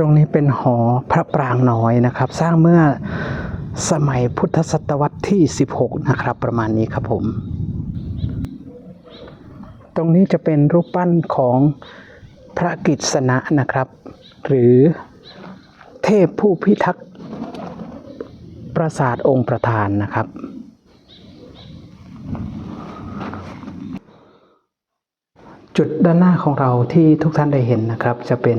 ตรงนี้เป็นหอพระปรางน้อยนะครับ สร้างเมื่อสมัยพุทธศตวรรษที่ 16 นะครับ ประมาณนี้ครับผม ตรงนี้จะเป็นรูปปั้นของพระกิษณะนะครับ หรือเทพผู้พิทักษ์ปราสาทองค์ประธานนะครับ จุดด้านหน้าของเราที่ทุกท่านได้เห็นนะครับ จะเป็น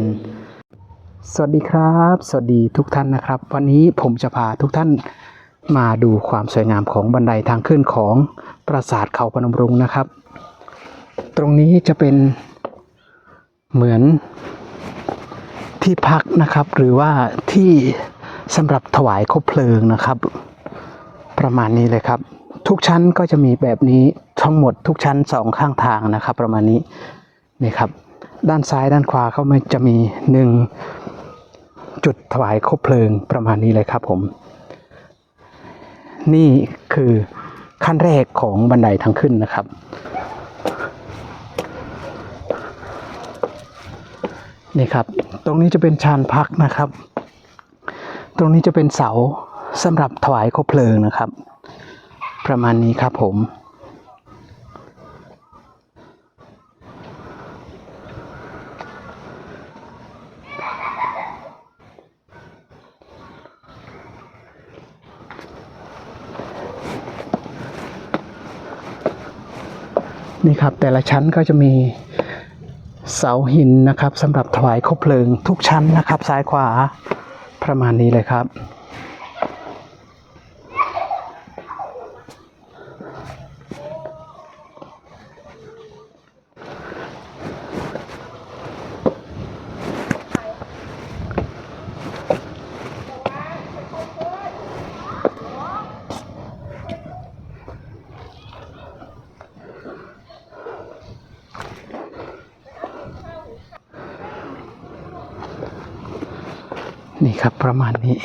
สวัสดีครับ สวัสดีทุกท่านนะครับ วันนี้ผมจะพาทุกท่านมาดูความสวยงามของบันไดทางขึ้นของปราสาทเขาพนมรุ้งนะครับ ตรงนี้จะเป็นเหมือนที่พักนะครับ หรือว่าที่สำหรับถวายคบเพลิงนะครับ ประมาณนี้เลยครับ ทุกชั้นก็จะมีแบบนี้ทั้งหมดทุกชั้นสองข้างทางนะครับ ประมาณนี้นี่ครับ ด้านซ้ายด้านขวาเขาจะมีหนึ่ง จุดถวายคบเพลิงประมาณนี้เลยครับผม นี่คือขั้นแรกของบันไดทางขึ้นนะครับ นี่ครับ ตรงนี้จะเป็นชานพักนะครับ ตรงนี้จะเป็นเสาสำหรับถวายคบเพลิงนะครับ ประมาณนี้ครับผม นี่ครับแต่ละชั้นก็จะมีเสาหินนะครับสำหรับถวายคบเพลิงทุกชั้นนะครับ ซ้ายขวาประมาณนี้เลยครับ นี่ครับประมาณนี้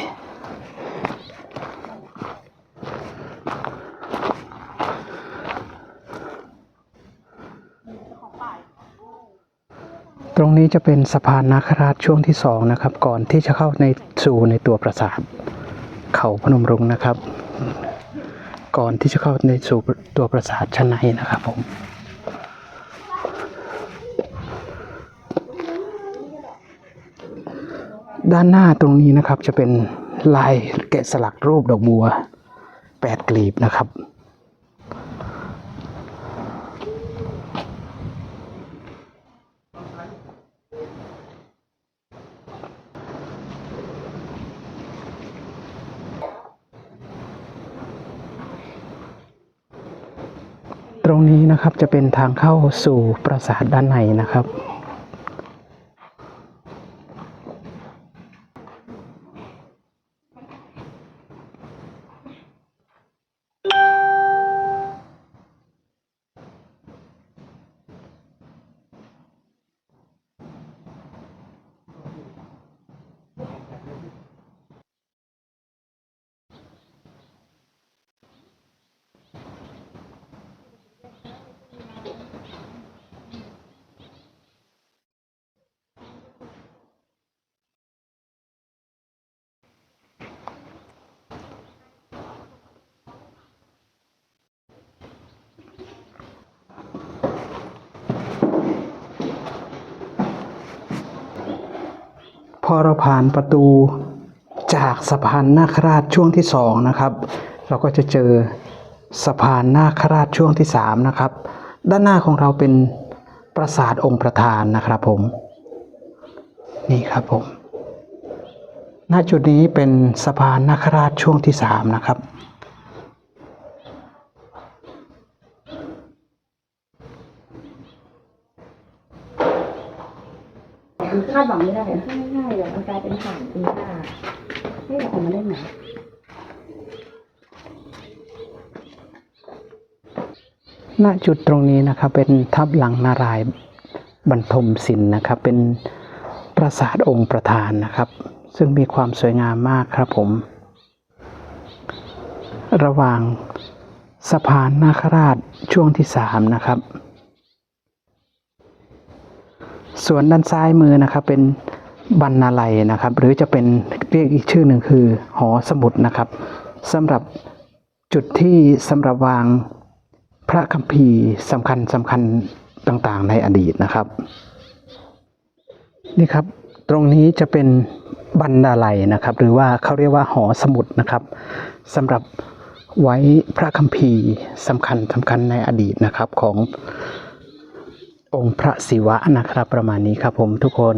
ตรงนี้จะเป็นสะพานนาคราชช่วงที่สองนะครับ ก่อนที่จะเข้าในสู่ในตัวปราสาท เขาพนมรุ้งนะครับ ก่อนที่จะเข้าในสู่ตัวปราสาทชั้นในนะครับผม ด้านหน้าตรงนี้นะครับจะเป็นลายแกะสลักรูปดอกบัวแปดกลีบนะครับ ตรงนี้นะครับจะเป็นทางเข้าสู่ปราสาทด้านในนะครับ พ อเราผ่านประตูจากสะพานนาคราชช่วงที่สองนะครับ เราก็จะเจอสะพานนาคราชช่วงที่สามนะครับ ด้านหน้าของเราเป็นปราสาทองค์ประธานนะครับผม นี่ครับผม ณจุดนี้เป็นสะพานนาคราชช่วงที่สามนะครับ มันคาดหวังไม่ได้อะใช่ใช่เดี๋ยวมันกลายเป็นฐานปีหน้าให้เราออกมาเล่นไหนณจุดตรงนี้นะครับเป็นทับหลังนารายณ์บรรทมศิลป์นะครับ เป็นปราสาทองค์ประธานนะครับ ซึ่งมีความสวยงามมากครับผม ระหว่างสะพานนาคราชช่วงที่สามนะครับ ส่วนด้านซ้ายมือนะครับเป็นบรรณาลัยนะครับ หรือจะเป็นเรียกอีกชื่อหนึ่งคือหอสมุดนะครับสำหรับจุดที่สำหรับวางพระคัมภีร์สำคัญสำคัญต่างๆ ในอดีตนะครับ นี่ครับตรงนี้จะเป็นบรรณาลัยนะครับ หรือว่าเขาเรียกว่าหอสมุดนะครับสำหรับไว้พระคัมภีร์สำคัญสำคัญในอดีตนะครับของ องค์พระศิวะนะครับ ประมาณนี้ครับผมทุกคน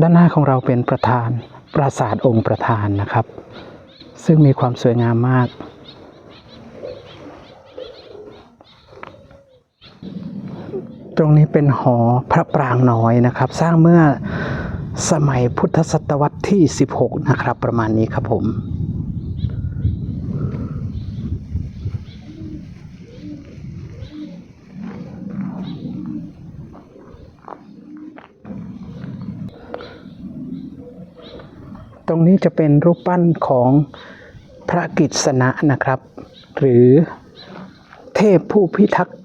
ด้านหน้าของเราเป็นประธานปราสาทองค์ประธานนะครับ ซึ่งมีความสวยงามมาก ตรงนี้เป็นหอพระปรางน้อยนะครับ สร้างเมื่อ สมัยพุทธศตวรรษที่ 16 นะครับ ประมาณนี้ครับผม ตรงนี้จะเป็นรูปปั้นของพระกิษณะนะครับ หรือเทพผู้พิทักษ์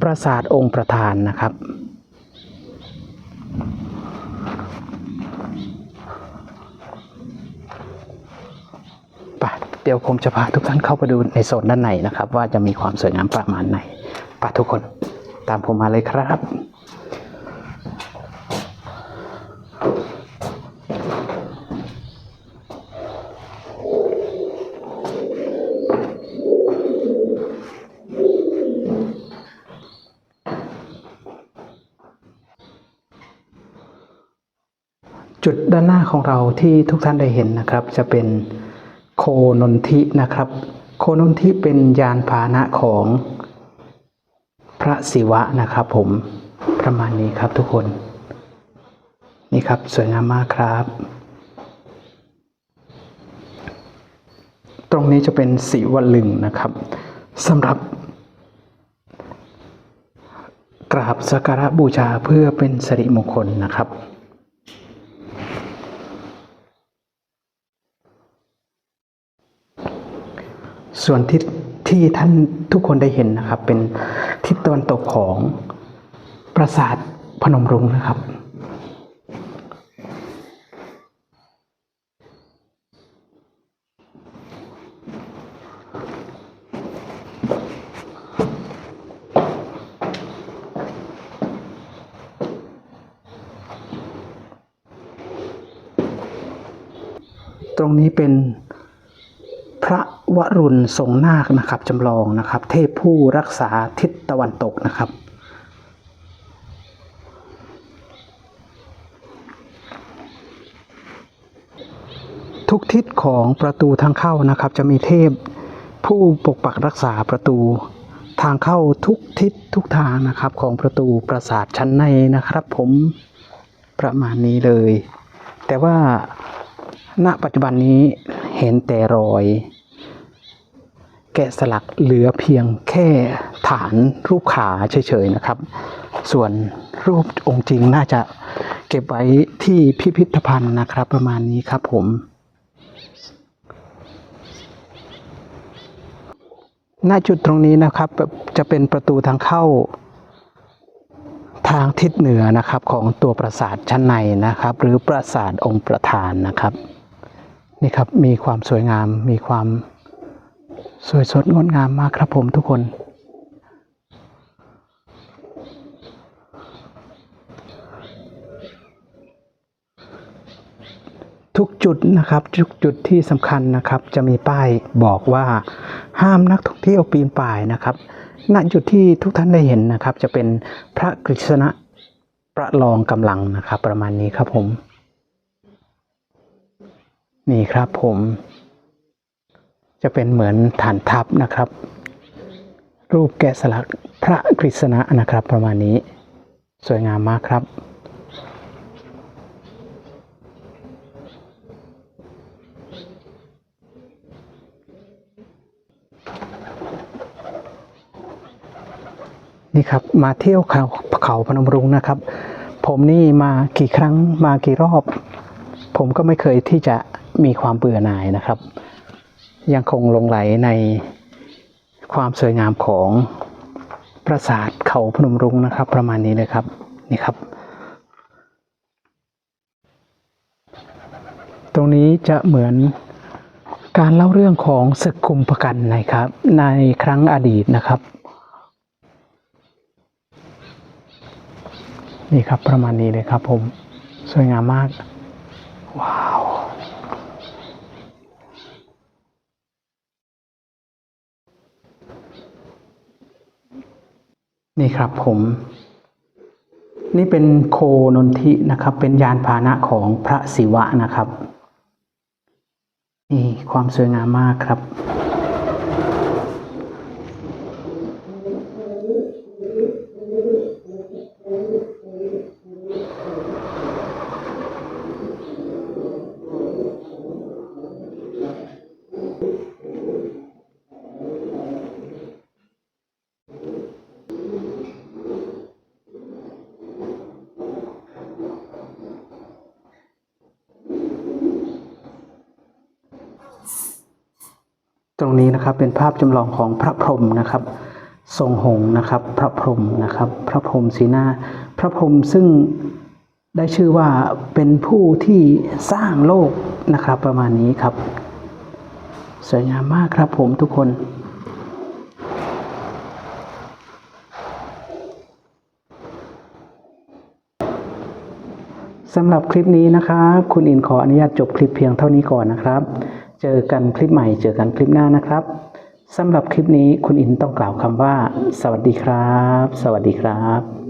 ปราสาทองค์ประธานนะครับ เดี๋ยวผมจะพาทุกท่านเข้าไปดูในโซนด้านในนะครับ ว่าจะมีความสวยงามประมาณไหนไปทุกคนตามผมมาเลยครับจุดด้านหน้าของเราที่ทุกท่านได้เห็นนะครับ จะเป็น นนทินะครับ โคนนทิเป็นยานพาหนะของพระศิวะนะครับผมประมาณนี้ครับทุกคน นี่ครับสวยงามมากครับ ตรงนี้จะเป็นสีวลึงนะครับสำหรับ กราบสักการะบูชาเพื่อเป็นสิริมงคลนะครับ ส่วนทิศที่ท่านทุกคนได้เห็นนะครับ เป็นทิศตะวันตกของปราสาทพนมรุ้งนะครับ ตรงนี้เป็นพระ วรุณทรงนาคนะครับจำลองนะครับ เทพผู้รักษาทิศตะวันตกนะครับ ทุกทิศของประตูทางเข้านะครับ จะมีเทพผู้ปกปักรักษาประตูทางเข้าทุกทิศทุกทางนะครับ ของประตูปราสาทชั้นในนะครับ ผมประมาณนี้เลย แต่ว่าณปัจจุบันนี้เห็นแต่รอย แกะสลักเหลือเพียงแค่ฐานรูปขาเฉยๆนะครับ ส่วนรูปองค์จริงน่าจะเก็บไว้ที่พิพิธภัณฑ์นะครับ ประมาณนี้ครับผม หน้าจุดตรงนี้นะครับจะเป็นประตูทางเข้าทางทิศเหนือนะครับของตัวปราสาทชั้นในนะครับ หรือปราสาทองค์ประธานนะครับ นี่ครับมีความสวยงามมีความ สวยสดงดงามมากครับผมทุกคน ทุกจุดนะครับ ทุกจุดที่สำคัญนะครับ จะมีป้ายบอกว่าห้ามนักท่องเที่ยวปีนป่ายนะครับณจุดที่ทุกท่านได้เห็นนะครับ จะเป็นพระกฤษณะประลองกำลังนะครับ ประมาณนี้ครับผม นี่ครับผม จะเป็นเหมือนฐานทัพนะครับ รูปแกะสลักพระกฤษณะนะครับ ประมาณนี้สวยงามมากครับ นี่ครับมาเที่ยวเขาเขาพนมรุ้งนะครับ ผมนี่มากี่ครั้งมากี่รอบ ผมก็ไม่เคยที่จะมีความเบื่อหน่ายนะครับ ยังคงหลงไหลในความสวยงามของปราสาทเขาพนมรุ้งนะครับ ประมาณนี้เลยครับนี่ครับ ตรงนี้จะเหมือนการเล่าเรื่องของศึกคุมประกันนะครับ ในครั้งอดีตนะครับนี่ครับประมาณนี้เลยครับผม สวยงามมาก ว้าว นี่ครับผม นี่เป็นโคนนทินะครับ เป็นยานพาหนะของพระศิวะนะครับ นี่ความสวยงามมากครับ ตรงนี้นะครับเป็นภาพจำลองของพระพรหมนะครับ ทรงหงนะครับ พระพรหมนะครับ พระพรหมสีหน้า พระพรหมซึ่งได้ชื่อว่าเป็นผู้ที่สร้างโลกนะครับ ประมาณนี้ครับ สวยงามมากครับผมทุกคนสำหรับคลิปนี้นะครับ คุณอินขออนุญาตจบคลิปเพียงเท่านี้ก่อนนะครับ เจอกันคลิปใหม่เจอกันคลิปหน้านะครับสำหรับคลิปนี้คุณอินต้องกล่าวคำว่า สวัสดีครับ สวัสดีครับ